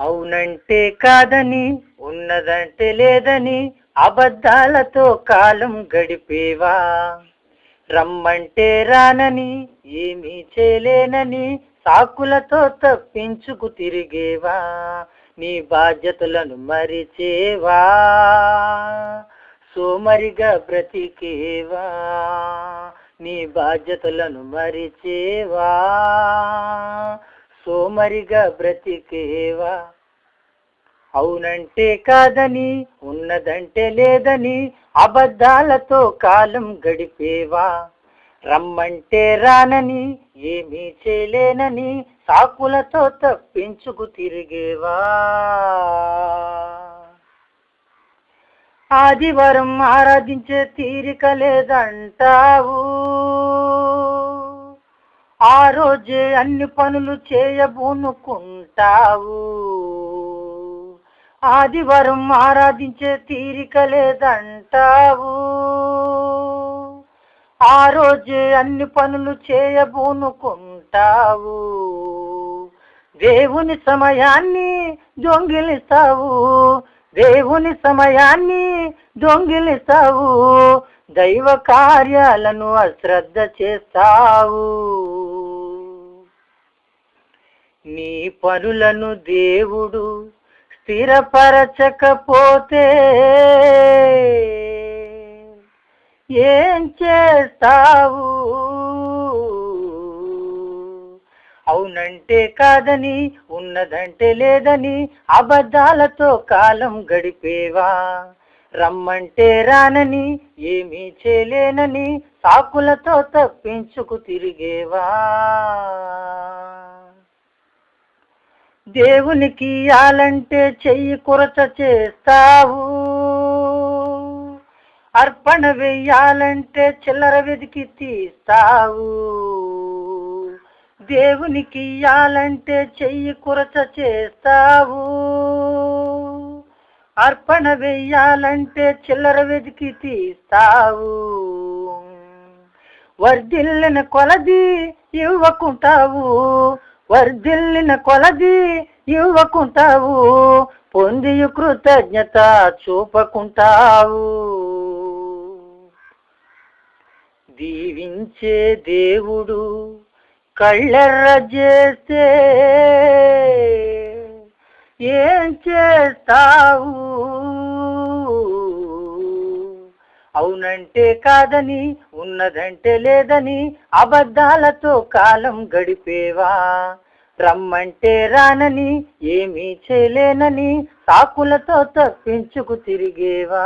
అవునంటే కాదని ఉన్నదంటే లేదని అబద్ధాలతో కాలం గడిపేవా? రమ్మంటే రానని ఏమీ చేయలేనని సాకులతో తప్పించుకు తిరిగేవా? నీ బాధ్యతలను మరిచేవా? సోమరిగా బ్రతికేవా? నీ బాధ్యతలను మరిచేవా? సోమరిగా బ్రతికేవా? అవునంటే కాదని ఉన్నదంటే లేదని అబద్ధాలతో కాలం గడిపేవా? రమ్మంటే రానని ఏమీ చేయలేనని సాకులతో తప్పించుకు తిరిగేవా? ఆదివారం ఆరాధించే తీరిక లేదంటావు. ఆ రోజే అన్ని పనులు చేయబూనుకుంటావు. ఆదివారం ఆరాధించే తీరిక లేదంటావు. ఆ రోజే అన్ని పనులు చేయబూనుకుంటావు. దేవుని సమయాన్ని దొంగిలిస్తావు. దేవుని సమయాన్ని దొంగిలిస్తావు. దైవ కార్యాలను అశ్రద్ధ చేస్తావు. నీ పనులను దేవుడు స్థిరపరచకపోతే ఏం చేస్తావు? అవునంటే కాదని ఉన్నదంటే లేదని అబద్ధాలతో కాలం గడిపేవా? రమ్మంటే రానని ఏమీ చేయలేనని సాకులతో తప్పించుకు తిరిగేవా? దేవునికి ఇయాలంటే చెయ్యి కొరత చేస్తావు. అర్పణ వెయ్యాలంటే చిల్లర వెతికి తీస్తావు. దేవునికి ఇయ్యాలంటే చెయ్యి కొరత చేస్తావు. అర్పణ వెయ్యాలంటే చిల్లర వెతికి తీస్తావు. వర్ధిల్లిన కొలది ఇవ్వకుంటావు. వర్ధిల్లిన కొలది ఇవ్వకుంటావు పొంది కృతజ్ఞత చూపకుంటావు. దీవించే దేవుడు కళ్ళెర్ర చేస్తే ఏం చేస్తావు? అవునంటే కాదని ఉన్నదంటే లేదని అబద్ధాలతో కాలం గడిపేవా? రమ్మంటే రానని ఏమీ చేయలేనని సాకులతో తప్పించుకు తిరిగేవా?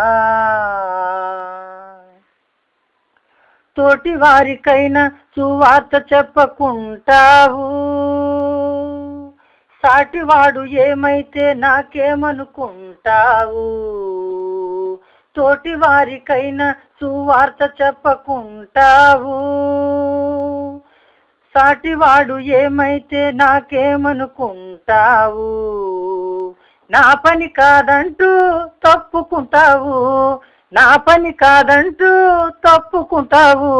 తోటి వారికైనా సువార్త చెప్పకుంటావు. సాటివాడు ఏమైతే నాకేమనుకుంటావు? తోటి వారికైనా సువార్త చెప్పకుంటావు. సాటివాడు ఏమైతే నాకేమనుకుంటావు? నా పని కాదంటూ తప్పుకుంటావు. నా పని కాదంటూ తప్పుకుంటావు.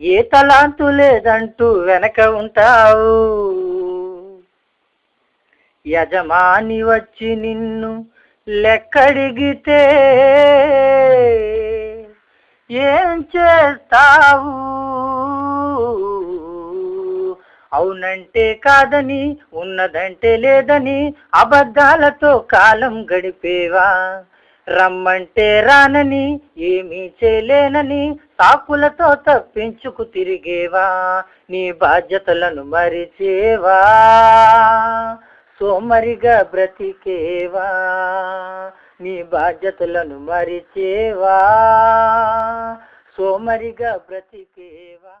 ఏ తలాంతు లేదంటూ వెనక ఉంటావు. యజమాని వచ్చి నిన్ను లెక్కడిగితే ఏం చేస్తావు? అవునంటే కాదని ఉన్నదంటే లేదని అబద్ధాలతో కాలం గడిపేవా? రమ్మంటే రానని ఏమీ చేయలేనని సాకులతో తప్పించుకు తిరిగేవా? నీ బాధ్యతలను మరిచేవా? సోమరిగా బ్రతికేవా? నీ బాధ్యతలను మరిచేవా? సోమరిగా బ్రతికేవా?